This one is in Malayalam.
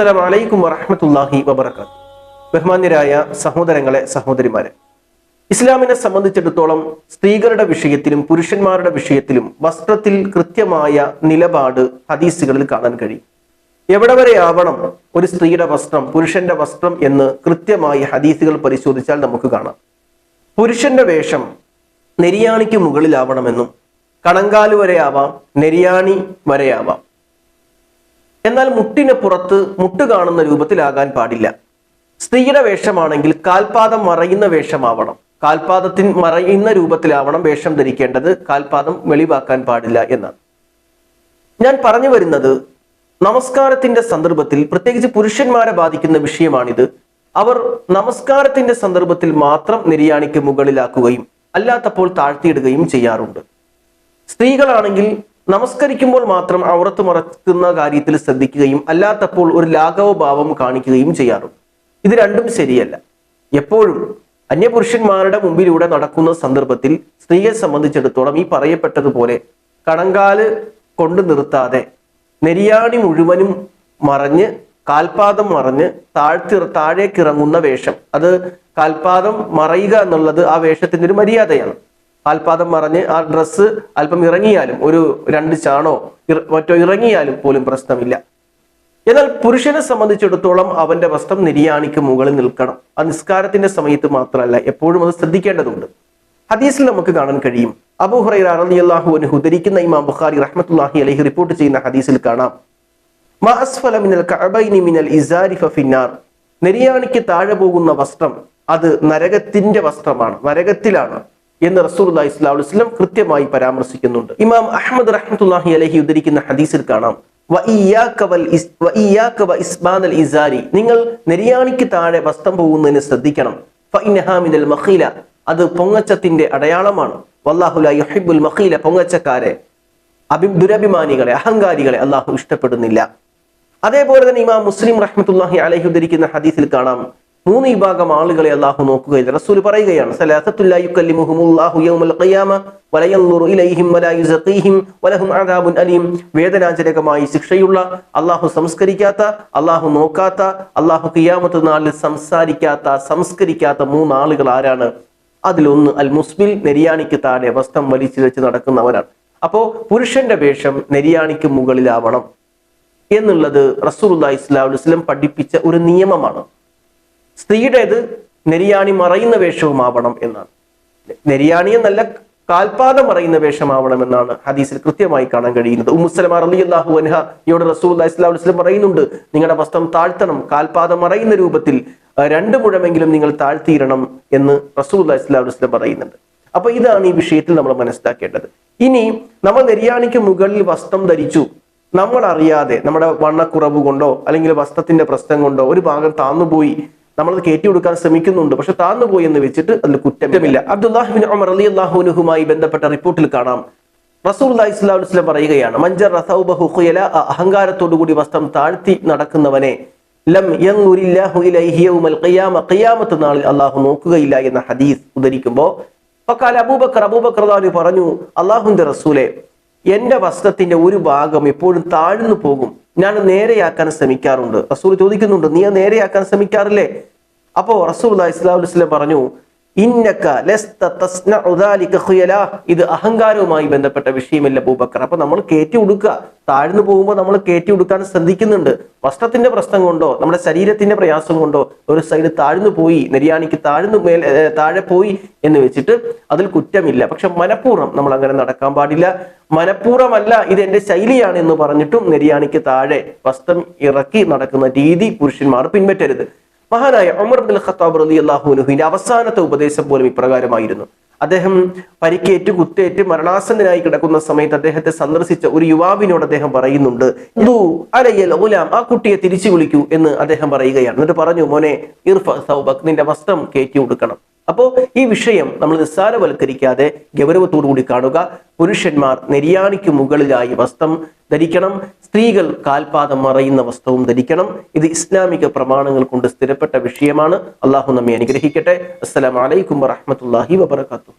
അസ്സലാം വലൈക്കും വറഹമത്തല്ലാഹി വബർക്കാത്തു ബഹുമാന്യരായ സഹോദരങ്ങളെ സഹോദരിമാരെ ഇസ്ലാമിനെ സംബന്ധിച്ചിടത്തോളം സ്ത്രീകളുടെ വിഷയത്തിലും പുരുഷന്മാരുടെ വിഷയത്തിലും വസ്ത്രത്തിൽ കൃത്യമായ നിലപാട് ഹദീസുകളിൽ കാണാൻ കഴിയും. എവിടെ വരെ ആവണം ഒരു സ്ത്രീയുടെ വസ്ത്രം പുരുഷന്റെ വസ്ത്രം എന്ന് കൃത്യമായി ഹദീസുകൾ പരിശോധിച്ചാൽ നമുക്ക് കാണാം. പുരുഷന്റെ വേഷം നെരിയാണിക്ക് മുകളിലാവണമെന്നും കണങ്കാൽ വരെ ആവാം നെരിയാണി വരെയാവാം എന്നാൽ മുട്ടിന് പുറത്ത് മുട്ട് കാണുന്ന രൂപത്തിലാകാൻ പാടില്ല. സ്ത്രീയുടെ വേഷമാണെങ്കിൽ കാൽപാദം മറയുന്ന വേഷമാവണം. കാൽപാദത്തിൻ മറയുന്ന രൂപത്തിലാവണം വേഷം ധരിക്കേണ്ടത്. കാൽപാദം വെളിവാക്കാൻ പാടില്ല എന്നാണ്. ഞാൻ പറഞ്ഞു വരുന്നത് നമസ്കാരത്തിന്റെ സന്ദർഭത്തിൽ പ്രത്യേകിച്ച് പുരുഷന്മാരെ ബാധിക്കുന്ന വിഷയമാണിത്. അവർ നമസ്കാരത്തിന്റെ സന്ദർഭത്തിൽ മാത്രം നിര്യാണിക്ക് മുകളിലാക്കുകയും അല്ലാത്തപ്പോൾ താഴ്ത്തിയിടുകയും ചെയ്യാറുണ്ട്. സ്ത്രീകളാണെങ്കിൽ നമസ്കരിക്കുമ്പോൾ മാത്രം ഔറത്ത് മറക്കുന്ന കാര്യത്തിൽ ശ്രദ്ധിക്കുകയും അല്ലാത്തപ്പോൾ ഒരു ലാഘവഭാവം കാണിക്കുകയും ചെയ്യാറുണ്ട്. ഇത് രണ്ടും ശരിയല്ല. എപ്പോഴും അന്യപുരുഷന്മാരുടെ മുമ്പിലൂടെ നടക്കുന്ന സന്ദർഭത്തിൽ സ്ത്രീയെ സംബന്ധിച്ചിടത്തോളം ഈ പറയപ്പെട്ടതുപോലെ കണങ്കാൽ കൊണ്ടു നിർത്താതെ നെരിയാണി മുഴുവനും മറഞ്ഞ് കാൽപാദം മറഞ്ഞ് താഴ്ത്തി താഴേക്കിറങ്ങുന്ന വേഷം. അത് കാൽപാദം മറയുക എന്നുള്ളത് ആ വേഷത്തിന്റെ ഒരു മര്യാദയാണ്. കാൽപാദം മറഞ്ഞ് ആ ഡ്രസ്സ് അല്പം ഇറങ്ങിയാലും ഒരു രണ്ട് ചാണോ മറ്റോ ഇറങ്ങിയാലും പോലും പ്രശ്നമില്ല. എന്നാൽ പുരുഷനെ സംബന്ധിച്ചിടത്തോളം അവന്റെ വസ്ത്രം നിര്യാണിക്ക് മുകളിൽ നിൽക്കണം. ആ നിസ്കാരത്തിന്റെ സമയത്ത് മാത്രമല്ല എപ്പോഴും അത് ശ്രദ്ധിക്കേണ്ടതുണ്ട്. ഹദീസിൽ നമുക്ക് കാണാൻ കഴിയും. അബൂ ഹുറൈറ റളിയല്ലാഹു അൻഹു ധരിക്കുന്ന ഇമാം ബുഖാരി റഹ്മത്തുള്ളാഹി അലഹി റിപ്പോർട്ട് ചെയ്യുന്ന ഹദീസിൽ കാണാം. മാ അസ്ഫല മിനൽ കഅബൈനി മിനൽ ഫിന്നാർ. നെരിയാണിക്ക് താഴെ പോകുന്ന വസ്ത്രം അത് നരകത്തിന്റെ വസ്ത്രമാണ് നരകത്തിലാണ്. എന്ന് റസൂലുള്ളാഹി ഇസ്ലാം വസല്ലം കൃത്യമായി പരാമർശിക്കുന്നുണ്ട്. ഇമാം അഹമ്മദ് റഹ്മത്തുള്ളാഹി അലഹി ഉദ്ധരിക്കുന്ന ഹദീസിൽ കാണാം. നിങ്ങൾ നെരിയാണിക്ക് താഴെ വസ്ത്രം പോകുന്നതിന് ശ്രദ്ധിക്കണം. മഖീല. അത് പൊങ്ങച്ചത്തിന്റെ അടയാളമാണ്. വല്ലാഹു ലാ യുഹിബ്ബുൽ മഖീല പൊങ്ങച്ചക്കാരെ. അഭി ദുരഭിമാനികളെ അഹങ്കാരികളെ അള്ളാഹു ഇഷ്ടപ്പെടുന്നില്ല. അതേപോലെ തന്നെ ഇമാം മുസ്ലിം റഹ്മത്തുല്ലാഹി അലൈഹി ഉദ്ധരിക്കുന്ന ഹദീസിൽ കാണാം. മൂന്ന് വിഭാഗം ആളുകളെ അള്ളാഹു നോക്കുകയില്ല. റസൂൽ പറയുകയാണ് വേദനാജനകമായി ശിക്ഷയുള്ള അള്ളാഹു സംസ്കരിക്കാത്ത അള്ളാഹു നോക്കാത്ത അള്ളാഹു ഖിയാമത്ത് നാളിൽ സംസാരിക്കാത്ത സംസ്കരിക്കാത്ത മൂന്ന് ആളുകൾ ആരാണ്? അതിലൊന്ന് അൽ മുസ്ബിൽ നെരിയാണിക്ക് താഴെ വസ്ത്രം വലിച്ചു വെച്ച് നടക്കുന്നവരാണ്. അപ്പോ പുരുഷന്റെ വേഷം നെരിയാണിക്ക് മുകളിലാവണം എന്നുള്ളത് റസൂലുള്ളാഹി ഇസ്ലാം പഠിപ്പിച്ച ഒരു നിയമമാണ്. സ്ത്രീയുടേത് നെരിയാണി മറയുന്ന വേഷവുമാവണം എന്നാണ്. നെരിയാണി എന്നല്ല കാൽപാദം മറയുന്ന വേഷമാവണം എന്നാണ് ഹദീസിൽ കൃത്യമായി കാണാൻ കഴിയുന്നത്. ഉമ്മുസലമ റളിയല്ലാഹു അൻഹ ഇവിടെ സ്വല്ലല്ലാഹു അലൈഹി വസല്ലം പറയുന്നുണ്ട് നിങ്ങളുടെ വസ്ത്രം താഴ്ത്തണം കാൽപാദം മറയുന്ന രൂപത്തിൽ രണ്ട് മുഴമെങ്കിലും നിങ്ങൾ താഴ്ത്തിയിടണം എന്ന് റസൂൽ ഇസ്ലാം വസല്ലം പറയുന്നുണ്ട്. അപ്പൊ ഇതാണ് ഈ വിഷയത്തിൽ നമ്മൾ മനസ്സിലാക്കേണ്ടത്. ഇനി നമ്മൾ നെരിയാണിക്ക് മുകളിൽ വസ്ത്രം ധരിച്ചു. നമ്മൾ അറിയാതെ നമ്മുടെ വണ്ണക്കുറവ് കൊണ്ടോ അല്ലെങ്കിൽ വസ്ത്രത്തിന്റെ പ്രശ്നം കൊണ്ടോ ഒരു ഭാഗം താന്നുപോയി നമ്മൾ കയറ്റി കൊടുക്കാൻ ശ്രമിക്കുന്നുണ്ട്. പക്ഷെ താന്നുപോയി എന്ന് വെച്ചിട്ട് അതിൽ കുറ്റമില്ല. അബ്ദുല്ലാഹിബിൻ ഉമർ അലി അള്ളാഹുനുഹുമായി ബന്ധപ്പെട്ട റിപ്പോർട്ടിൽ കാണാം. റസൂൽ ഇസ്ലാം വസ്ലം പറയുകയാണ് മഞ്ചർ റസൗബഹു അഹങ്കാരത്തോടുകൂടി അഹങ്കാരത്തോടു കൂടി വസ്ത്രം താഴ്ത്തി നടക്കുന്നവനെ ലം ഖിയാമത്ത് നാളിൽ അള്ളാഹു നോക്കുകയില്ല എന്ന ഹദീസ് ഉദ്ധരിക്കുമ്പോൾ ഫക്കാല അബൂബക്കർ അബൂബക്കർ പറഞ്ഞു അള്ളാഹുന്റെ റസൂലെ എന്റെ വസ്ത്രത്തിന്റെ ഒരു ഭാഗം എപ്പോഴും താഴ്ന്നു പോകും. ഞാൻ നേരെയാക്കാൻ ശ്രമിക്കാറുണ്ട്. റസൂൽ ചോദിക്കുന്നുണ്ട് നീ നേരെയാക്കാൻ ശ്രമിക്കാറില്ലേ? അപ്പോ റസൂൽ ഇസ്ലാം പറഞ്ഞു ഇത് അഹങ്കാരവുമായി ബന്ധപ്പെട്ട വിഷയമല്ല അബൂബക്കർ. അപ്പൊ നമ്മൾ കയറ്റി കൊടുക്കുക താഴ്ന്നു പോകുമ്പോൾ നമ്മൾ കയറ്റി കൊടുക്കാൻ ശ്രദ്ധിക്കുന്നുണ്ട്. വസ്ത്രത്തിന്റെ പ്രശ്നം കൊണ്ടോ നമ്മുടെ ശരീരത്തിന്റെ പ്രയാസം കൊണ്ടോ ഒരു സൈഡ് താഴ്ന്നു പോയി നെരിയാണിക്ക് താഴ്ന്നു മേൽ താഴെ പോയി എന്ന് വെച്ചിട്ട് അതിൽ കുറ്റമില്ല. പക്ഷെ മനഃപൂർവം നമ്മൾ അങ്ങനെ നടക്കാൻ പാടില്ല. മനഃപൂർവമല്ല ഇത് എന്റെ ശൈലിയാണ് എന്ന് പറഞ്ഞിട്ടും നെരിയാണിക്ക് താഴെ വസ്ത്രം ഇറക്കി നടക്കുന്ന രീതി പുരുഷന്മാർ പിൻപറ്റരുത്. മഹാനായ ഉമർ ബിൻ ഖത്താബ് റലി അള്ളാഹുനുഹിന്റെ അവസാനത്തെ ഉപദേശം പോലും ഇപ്രകാരമായിരുന്നു. അദ്ദേഹം പരിക്കേറ്റ് കുത്തേറ്റ് മരണാസന്നനായി കിടക്കുന്ന സമയത്ത് അദ്ദേഹത്തെ സന്ദർശിച്ച ഒരു യുവാവിനോട് അദ്ദേഹം പറയുന്നുണ്ട് "ദൂ അലയ്യൽ ഗുലാം ആ കുട്ടിയെ തിരിച്ചു വിളിക്കൂ എന്ന് അദ്ദേഹം പറയുകയാണ്. എന്നിട്ട് പറഞ്ഞു മോനെ ഇർഫ സൗബക് നിന്റെ വസ്ത്രം കയറ്റി കൊടുക്കണം അപ്പോ ഈ വിഷയം നമ്മൾ നിസ്സാരവൽക്കരിക്കാതെ ഗൗരവത്തോടു കൂടി കാണുക. പുരുഷന്മാർ നെരിയാണിക്ക് മുകളിലായി വസ്ത്രം ധരിക്കണം. സ്ത്രീകൾ കാൽപാദം മറയുന്ന വസ്ത്രവും ധരിക്കണം. ഇത് ഇസ്ലാമിക പ്രമാണങ്ങൾ കൊണ്ട് സ്ഥിരപ്പെട്ട വിഷയമാണ്. അള്ളാഹു നമ്മെ അനുഗ്രഹിക്കട്ടെ. അസ്സലാമലൈക്കും വറഹമത്തല്ലാഹി വബർക്കാത്തു